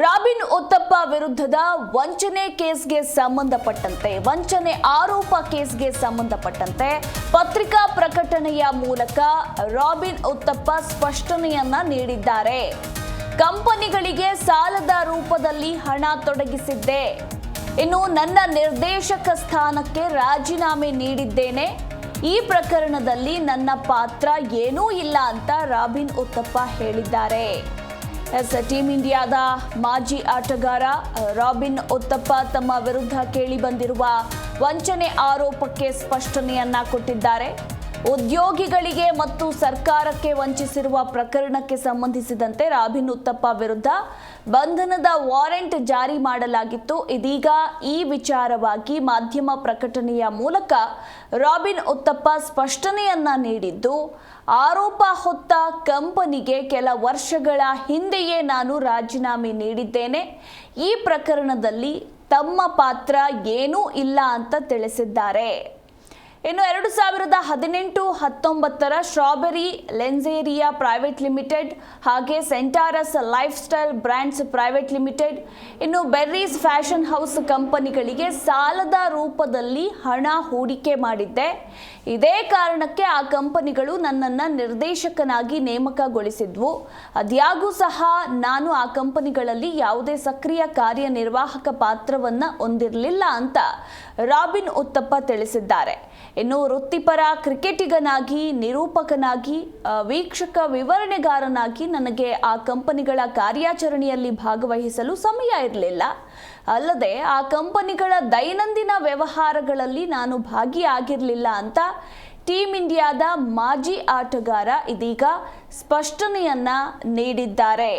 Robin uttappa ವಿರುದ್ಧದ ವಂಚನೆ ಕೇಸ್ಗೆ ಸಂಬಂಧಪಟ್ಟಂತೆ, ವಂಚನೆ ಆರೋಪ ಕೇಸ್ಗೆ ಸಂಬಂಧಪಟ್ಟಂತೆ ಪತ್ರಿಕಾ ಪ್ರಕಟಣೆಯ ಮೂಲಕ ರಾಬಿನ್ ಉತ್ತಪ್ಪ ಸ್ಪಷ್ಟನೆಯನ್ನ ನೀಡಿದ್ದಾರೆ. ಕಂಪನಿಗಳಿಗೆ ಸಾಲದ ರೂಪದಲ್ಲಿ ಹಣ ತೊಡಗಿಸಿದ್ದೆ. ಇನ್ನು ನನ್ನ ನಿರ್ದೇಶಕ ಸ್ಥಾನಕ್ಕೆ ರಾಜೀನಾಮೆ ನೀಡಿದ್ದೇನೆ. ಈ ಪ್ರಕರಣದಲ್ಲಿ ನನ್ನ ಪಾತ್ರ ಏನೂ ಇಲ್ಲ ಅಂತ ರಾಬಿನ್ ಉತ್ತಪ್ಪ ಹೇಳಿದ್ದಾರೆ. ಎಸ್ ಟೀಮ್ ಇಂಡಿಯಾದ ಮಾಜಿ ಆಟಗಾರ ರಾಬಿನ್ ಉತ್ತಪ್ಪ ತಮ್ಮ ವಿರುದ್ಧ ಕೇಳಿ ಬಂದಿರುವ ವಂಚನೆ ಆರೋಪಕ್ಕೆ ಸ್ಪಷ್ಟನೆಯನ್ನ ಕೊಟ್ಟಿದ್ದಾರೆ. ಉದ್ಯೋಗಿಗಳಿಗೆ ಮತ್ತು ಸರ್ಕಾರಕ್ಕೆ ವಂಚಿಸಿರುವ ಪ್ರಕರಣಕ್ಕೆ ಸಂಬಂಧಿಸಿದಂತೆ ರಾಬಿನ್ ಉತ್ತಪ್ಪ ವಿರುದ್ಧ ಬಂಧನದ ವಾರೆಂಟ್ ಜಾರಿ ಮಾಡಲಾಗಿತ್ತು. ಇದೀಗ ಈ ವಿಚಾರವಾಗಿ ಮಾಧ್ಯಮ ಪ್ರಕಟಣೆಯ ಮೂಲಕ ರಾಬಿನ್ ಉತ್ತಪ್ಪ ಸ್ಪಷ್ಟನೆಯನ್ನ ನೀಡಿದ್ದು, ಆರೋಪ ಹೊತ್ತ ಕಂಪನಿಗೆ ಕೆಲ ವರ್ಷಗಳ ಹಿಂದೆಯೇ ನಾನು ರಾಜೀನಾಮೆ ನೀಡಿದ್ದೇನೆ. ಈ ಪ್ರಕರಣದಲ್ಲಿ ತಮ್ಮ ಪಾತ್ರ ಏನೂ ಇಲ್ಲ ಅಂತ ತಿಳಿಸಿದ್ದಾರೆ. ಇನ್ನು ಎರಡು ಸಾವಿರದ ಹದಿನೆಂಟು ಹತ್ತೊಂಬತ್ತರ ಸ್ಟ್ರಾಬೆರಿ ಲೆನ್ಸೇರಿಯಾ ಪ್ರೈವೇಟ್ ಲಿಮಿಟೆಡ್ ಹಾಗೆ Centaurus lifestyle brands private limited. ಇನ್ನು ಬೆರ್ರೀಸ್ ಫ್ಯಾಷನ್ ಹೌಸ್ ಕಂಪನಿಗಳಿಗೆ ಸಾಲದ ರೂಪದಲ್ಲಿ ಹಣ ಹೂಡಿಕೆ ಮಾಡಿದ್ದೆ. ಇದೇ ಕಾರಣಕ್ಕೆ ಆ ಕಂಪನಿಗಳು ನನ್ನನ್ನು ನಿರ್ದೇಶಕನಾಗಿ ನೇಮಕಗೊಳಿಸಿದ್ವು. ಅದ್ಯಾಗೂ ಸಹ ನಾನು ಆ ಕಂಪನಿಗಳಲ್ಲಿ ಯಾವುದೇ ಸಕ್ರಿಯ ಕಾರ್ಯನಿರ್ವಾಹಕ ಪಾತ್ರವನ್ನು ಹೊಂದಿರಲಿಲ್ಲ ಅಂತ ರಾಬಿನ್ ಉತ್ತಪ್ಪ ತಿಳಿಸಿದ್ದಾರೆ. ಇನ್ನು ವೃತ್ತಿಪರ ಕ್ರಿಕೆಟಿಗನಾಗಿ, ನಿರೂಪಕನಾಗಿ ವೀಕ್ಷಕ ವಿವರಣೆಗಾರನಾಗಿ ನನಗೆ ಆ ಕಂಪನಿಗಳ ಕಾರ್ಯಾಚರಣೆಯಲ್ಲಿ ಭಾಗವಹಿಸಲು ಸಮಯ ಇರಲಿಲ್ಲ. ಅಲ್ಲದೆ ಆ ಕಂಪನಿಗಳ ದೈನಂದಿನ ವ್ಯವಹಾರಗಳಲ್ಲಿ ನಾನು ಭಾಗಿಯಾಗಿರಲಿಲ್ಲ ಅಂತ ಟೀಮ್ ಇಂಡಿಯಾದ ಮಾಜಿ ಆಟಗಾರ ಇದೀಗ ಸ್ಪಷ್ಟನೆಯನ್ನ ನೀಡಿದ್ದಾರೆ.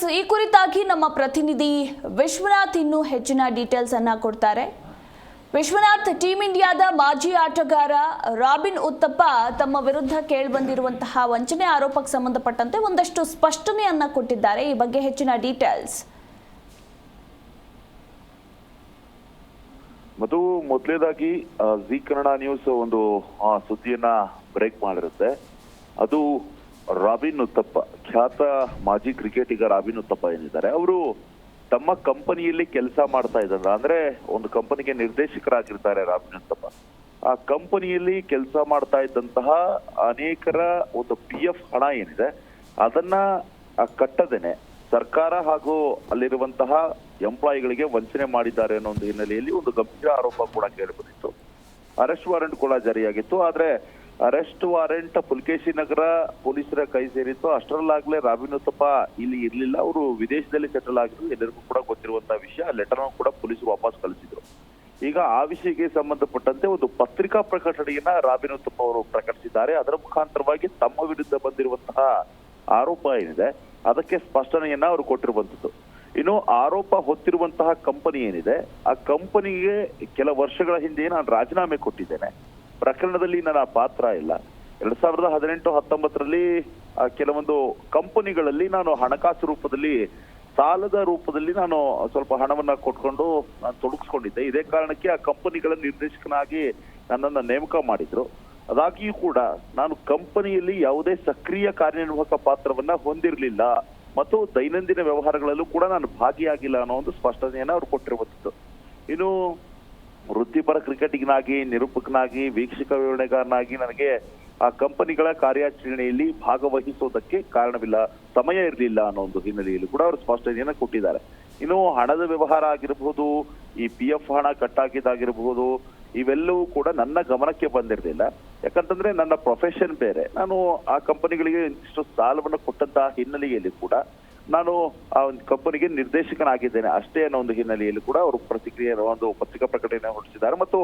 ಎಸ್ ಈ ಕುರಿತಾಗಿ ನಮ್ಮ ಪ್ರತಿನಿಧಿ ವಿಶ್ವನಾಥ್ ಇನ್ನೂ ಹೆಚ್ಚಿನ ಡೀಟೇಲ್ಸ್ ಅನ್ನ ಕೊಡ್ತಾರೆ. ವಿಶ್ವನಾಥ್ ಟೀಮ್ ಇಂಡಿಯಾದ ಮಾಜಿ ಆಟಗಾರ ರಾಬಿನ್ ಉತ್ತಪ್ಪ ತಮ್ಮ ವಿರುದ್ಧ ಕೇಳಿಬಂದಿರುವಂತಹ ವಂಚನೆ ಆರೋಪಕ್ಕೆ ಸಂಬಂಧಪಟ್ಟಂತೆ ಒಂದಷ್ಟು ಸ್ಪಷ್ಟನೆಯನ್ನ ಕೊಟ್ಟಿದ್ದಾರೆ. ಈ ಬಗ್ಗೆ ಹೆಚ್ಚಿನ ಡೀಟೇಲ್ಸ್ ಮತ್ತು ಮೊದಲೇದಾಗಿ ಜಿ ಕನ್ನಡ ನ್ಯೂಸ್ ಒಂದು ಸುದ್ದಿಯನ್ನ ಬ್ರೇಕ್ ಮಾಡಿರುತ್ತೆ. ಅದು ರಾಬಿನ್ ಉತ್ತಪ್ಪ ಖ್ಯಾತ ಮಾಜಿ ಕ್ರಿಕೆಟಿಗ ರಾಬಿನ್ ಉತ್ತಪ್ಪ ಏನಿದ್ದಾರೆ, ಅವರು ತಮ್ಮ ಕಂಪನಿಯಲ್ಲಿ ಕೆಲಸ ಮಾಡ್ತಾ ಇದ್ದಾರೆ. ಅಂದ್ರೆ ಒಂದು ಕಂಪನಿಗೆ ನಿರ್ದೇಶಕರಾಗಿರ್ತಾರೆ ರಾಬಿನ್ ಉತ್ತಪ್ಪ ಆ ಕಂಪನಿಯಲ್ಲಿ ಕೆಲಸ ಮಾಡ್ತಾ ಇದ್ದಂತಹ ಅನೇಕರ ಒಂದು ಪಿ ಎಫ್ ಹಣ ಏನಿದೆ, ಅದನ್ನ ಕಟ್ಟದೇನೆ. ಸರ್ಕಾರ ಹಾಗೂ ಅಲ್ಲಿರುವಂತಹ ಎಂಪ್ಲಾಯಿಗಳಿಗೆ ವಂಚನೆ ಮಾಡಿದ್ದಾರೆ ಅನ್ನೋ ಒಂದು ಹಿನ್ನೆಲೆಯಲ್ಲಿ ಒಂದು ಗಂಭೀರ ಆರೋಪ ಕೂಡ ಕೇಳಿಬಂದಿತ್ತು ಅರೆಸ್ಟ್ ವಾರೆಂಟ್ ಕೂಡ ಜಾರಿಯಾಗಿತ್ತು. ಆದ್ರೆ ಅರೆಸ್ಟ್ ವಾರೆಂಟ್ ಪುಲ್ಕೇಶಿ ನಗರ ಪೊಲೀಸರ ಕೈ ಸೇರಿತ್ತು. ಅಷ್ಟರಲ್ಲಾಗಲೇ ರಾಬಿನ್ ಉತ್ತಪ್ಪ ಇಲ್ಲಿ ಇರಲಿಲ್ಲ. ಅವರು ವಿದೇಶದಲ್ಲಿ ಸೆಟಲ್ ಆಗಿದ್ರು. ಎಲ್ಲರಿಗೂ ಕೂಡ ಗೊತ್ತಿರುವಂತಹ ವಿಷಯ ಲೆಟರ್ ಕೂಡ ಪೊಲೀಸರು ವಾಪಸ್ ಕಳಿಸಿದ್ರು. ಈಗ ಆ ವಿಷಯಕ್ಕೆ ಸಂಬಂಧಪಟ್ಟಂತೆ ಒಂದು ಪತ್ರಿಕಾ ಪ್ರಕಟಣೆಯನ್ನ ರಾಬಿನ್ ಅವರು ಪ್ರಕಟಿಸಿದ್ದಾರೆ. ಅದರ ಮುಖಾಂತರವಾಗಿ ತಮ್ಮ ವಿರುದ್ಧ ಬಂದಿರುವಂತಹ ಆರೋಪ ಏನಿದೆ, ಅದಕ್ಕೆ ಸ್ಪಷ್ಟನೆಯನ್ನ ಅವರು ಕೊಟ್ಟಿರುವಂತದ್ದು. ಇನ್ನು ಆರೋಪ ಹೊತ್ತಿರುವಂತಹ ಕಂಪನಿ ಏನಿದೆ, ಆ ಕಂಪನಿಗೆ ಕೆಲ ವರ್ಷಗಳ ಹಿಂದೆ ನಾನು ರಾಜೀನಾಮೆ ಕೊಟ್ಟಿದ್ದೇನೆ. ಪ್ರಕರಣದಲ್ಲಿ ನನ್ನ ಪಾತ್ರ ಇಲ್ಲ. ಎರಡ್ ಸಾವಿರದ ಹದಿನೆಂಟು, ಹತ್ತೊಂಬತ್ತರಲ್ಲಿ ಕೆಲವೊಂದು ಕಂಪನಿಗಳಲ್ಲಿ ನಾನು ಹಣಕಾಸು ರೂಪದಲ್ಲಿ, ಸಾಲದ ರೂಪದಲ್ಲಿ ನಾನು ಸ್ವಲ್ಪ ಹಣವನ್ನ ಕೊಟ್ಕೊಂಡು ನಾನು ತೊಡಗಿಸ್ಕೊಂಡಿದ್ದೆ. ಇದೇ ಕಾರಣಕ್ಕೆ ಆ ಕಂಪನಿಗಳ ನಿರ್ದೇಶಕನಾಗಿ ನನ್ನನ್ನ ನೇಮಕ ಮಾಡಿದ್ರು. ಅದಾಗಿಯೂ ಕೂಡ ನಾನು ಕಂಪನಿಯಲ್ಲಿ ಯಾವುದೇ ಸಕ್ರಿಯ ಕಾರ್ಯನಿರ್ವಾಹಕ ಪಾತ್ರವನ್ನ ಹೊಂದಿರಲಿಲ್ಲ. ಮತ್ತು ದೈನಂದಿನ ವ್ಯವಹಾರಗಳಲ್ಲೂ ಕೂಡ ನಾನು ಭಾಗಿಯಾಗಿಲ್ಲ ಅನ್ನೋ ಒಂದು ಸ್ಪಷ್ಟನೆಯನ್ನ ಅವ್ರು ಕೊಟ್ಟಿರುವಂತದ್ದು. ಇನ್ನು ವೃತ್ತಿಪರ ಕ್ರಿಕೆಟಿಗನಾಗಿ, ನಿರೂಪಕನಾಗಿ, ವೀಕ್ಷಕ ವಿವರಣೆಗಾರನಾಗಿ ನನಗೆ ಆ ಕಂಪನಿಗಳ ಕಾರ್ಯಾಚರಣೆಯಲ್ಲಿ ಭಾಗವಹಿಸೋದಕ್ಕೆ ಕಾರಣವಿಲ್ಲ, ಸಮಯ ಇರಲಿಲ್ಲ ಅನ್ನೋ ಒಂದು ಹಿನ್ನೆಲೆಯಲ್ಲಿ ಕೂಡ ಅವರು ಸ್ಪಷ್ಟನೆಯನ್ನ ಕೊಟ್ಟಿದ್ದಾರೆ. ಇನ್ನು ಹಣದ ವ್ಯವಹಾರ ಆಗಿರಬಹುದು, ಈ ಪಿ ಎಫ್ ಹಣ ಕಟ್ಟಾಕಿದ್ದಾಗಿರಬಹುದು ಇವೆಲ್ಲವೂ ಕೂಡ ನನ್ನ ಗಮನಕ್ಕೆ ಬಂದಿರಲಿಲ್ಲ. ಯಾಕಂತಂದ್ರೆ ನನ್ನ ಪ್ರೊಫೆಷನ್ ಬೇರೆ. ನಾನು ಆ ಕಂಪನಿಗಳಿಗೆ ಇಷ್ಟು ಸಾಲವನ್ನು ಕೊಟ್ಟಂತಹ ಹಿನ್ನೆಲೆಯಲ್ಲಿ ಕೂಡ ನಾನು ಆ ಒಂದು ಕಂಪನಿಗೆ ನಿರ್ದೇಶಕನಾಗಿದ್ದೇನೆ. ಅಷ್ಟೇ ಅನ್ನೋ ಒಂದು ಹಿನ್ನೆಲೆಯಲ್ಲಿ ಕೂಡ ಅವರು ಪ್ರತಿಕ್ರಿಯೆ ಒಂದು ಪತ್ರಿಕಾ ಪ್ರಕಟಣೆ ಹೊರಡಿಸಿದ್ದಾರೆ. ಮತ್ತು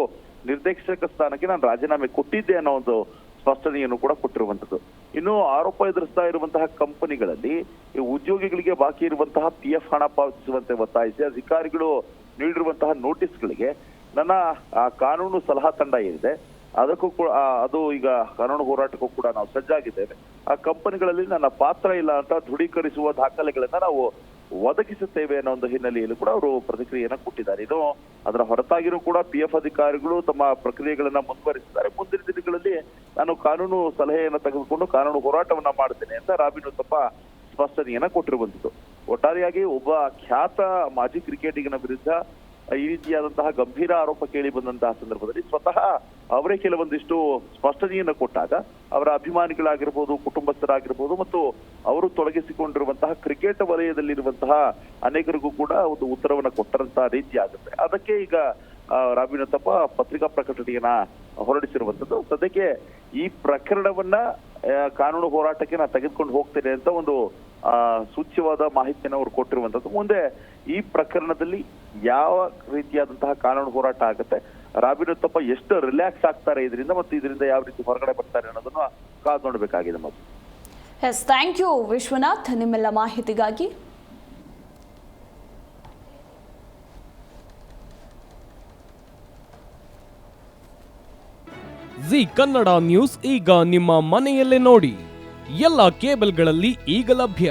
ನಿರ್ದೇಶಕ ಸ್ಥಾನಕ್ಕೆ ನಾನು ರಾಜೀನಾಮೆ ಕೊಟ್ಟಿದ್ದೆ ಅನ್ನೋ ಒಂದು ಸ್ಪಷ್ಟನೆಯನ್ನು ಕೂಡ ಕೊಟ್ಟಿರುವಂತದ್ದು ಇನ್ನು ಆರೋಪ ಎದುರಿಸ್ತಾ ಇರುವಂತಹ ಕಂಪನಿಗಳಲ್ಲಿ ಈ ಉದ್ಯೋಗಿಗಳಿಗೆ ಬಾಕಿ ಇರುವಂತಹ ಪಿ ಎಫ್ ಹಣ ಪಾವತಿಸುವಂತೆ ಒತ್ತಾಯಿಸಿ ಅಧಿಕಾರಿಗಳು ನೀಡಿರುವಂತಹ ನೋಟಿಸ್ಗಳಿಗೆ ನನ್ನ ಕಾನೂನು ಸಲಹಾ ತಂಡ ಏನಿದೆ ಅದಕ್ಕೂ ಕೂಡ ಅದು ಈಗ ಕಾನೂನು ಹೋರಾಟಕ್ಕೂ ಕೂಡ ನಾವು ಸಜ್ಜಾಗಿದ್ದೇವೆ. ಆ ಕಂಪನಿಗಳಲ್ಲಿ ನನ್ನ ಪಾತ್ರ ಇಲ್ಲ ಅಂತ ದೃಢೀಕರಿಸುವ ದಾಖಲೆಗಳನ್ನ ನಾವು ಒದಗಿಸುತ್ತೇವೆ ಅನ್ನೋ ಒಂದು ಹಿನ್ನೆಲೆಯಲ್ಲಿ ಕೂಡ ಅವರು ಪ್ರತಿಕ್ರಿಯೆಯನ್ನು ಕೊಟ್ಟಿದ್ದಾರೆ. ಇದು ಅದರ ಹೊರತಾಗಿಯೂ ಕೂಡ ಪಿ ಎಫ್ ಅಧಿಕಾರಿಗಳು ತಮ್ಮ ಪ್ರಕ್ರಿಯೆಗಳನ್ನ ಮುಂದುವರಿಸಿದ್ದಾರೆ. ಮುಂದಿನ ದಿನಗಳಲ್ಲಿ ನಾನು ಕಾನೂನು ಸಲಹೆಯನ್ನು ತೆಗೆದುಕೊಂಡು ಕಾನೂನು ಹೋರಾಟವನ್ನ ಮಾಡ್ತೇನೆ ಅಂತ ರಾಬಿನ್ ಉತ್ತಪ್ಪ ಸ್ಪಷ್ಟನೆಯನ್ನ ಕೊಟ್ಟಿರುವಂತದ್ದು. ಒಟ್ಟಾರೆಯಾಗಿ ಒಬ್ಬ ಖ್ಯಾತ ಮಾಜಿ ಕ್ರಿಕೆಟಿಗನ ವಿರುದ್ಧ ಈ ರೀತಿಯಾದಂತಹ ಗಂಭೀರ ಆರೋಪ ಕೇಳಿ ಬಂದಂತಹ ಸಂದರ್ಭದಲ್ಲಿ ಸ್ವತಃ ಅವರೇ ಕೆಲವೊಂದಿಷ್ಟು ಸ್ಪಷ್ಟನೆಯನ್ನು ಕೊಟ್ಟಾಗ ಅವರ ಅಭಿಮಾನಿಗಳಾಗಿರ್ಬೋದು, ಕುಟುಂಬಸ್ಥರಾಗಿರ್ಬೋದು ಮತ್ತು ಅವರು ತೊಡಗಿಸಿಕೊಂಡಿರುವಂತಹ ಕ್ರಿಕೆಟ್ ವಲಯದಲ್ಲಿರುವಂತಹ ಅನೇಕರಿಗೂ ಕೂಡ ಒಂದು ಉತ್ತರವನ್ನು ಕೊಟ್ಟಂತಹ ರೀತಿ ಆಗುತ್ತೆ. ಅದಕ್ಕೆ ಈಗ ರಾಬಿನ್ ಪತ್ರಿಕಾ ಪ್ರಕಟಣೆಯನ್ನ ಹೊರಡಿಸಿರುವಂತದ್ದು ಸದ್ಯಕ್ಕೆ ಈ ಪ್ರಕರಣವನ್ನ ಕಾನೂನು ಹೋರಾಟಕ್ಕೆ ನಾನು ತೆಗೆದುಕೊಂಡು ಹೋಗ್ತೇನೆ ಅಂತ ಒಂದು ಸೂಚ್ಯವಾದ ಮಾಹಿತಿಯನ್ನು ಅವರು ಕೊಟ್ಟಿರುವಂತದ್ದು ಮುಂದೆ ಈ ಪ್ರಕರಣದಲ್ಲಿ ಯಾವ ರೀತಿಯಾದಂತಹ ಕಾನೂನು ಹೋರಾಟ ಆಗುತ್ತೆ ರಾಬಿನ್ ಉತ್ತಪ್ಪ ಎಷ್ಟು ರಿಲ್ಯಾಕ್ಸ್ ಆಗ್ತಾರೆ ಇದರಿಂದ ಮತ್ತು ಇದರಿಂದ ಯಾವ ರೀತಿ ಹೊರಗಡೆ ಬರ್ತಾರೆ ಅನ್ನೋದನ್ನ ಕಾದು ನೋಡಬೇಕಾಗಿದೆ ಮತ್ತು ಎಸ್ ಥ್ಯಾಂಕ್ ಯು ವಿಶ್ವನಾಥ್ ನಿಮ್ಮೆಲ್ಲ ಮಾಹಿತಿಗಾಗಿ. ಜಿ ಕನ್ನಡ ನ್ಯೂಸ್ ಈಗ ನಿಮ್ಮ ಮನೆಯಲ್ಲೇ ನೋಡಿ. ಎಲ್ಲ ಕೇಬಲ್ಗಳಲ್ಲಿ ಈಗ ಲಭ್ಯ.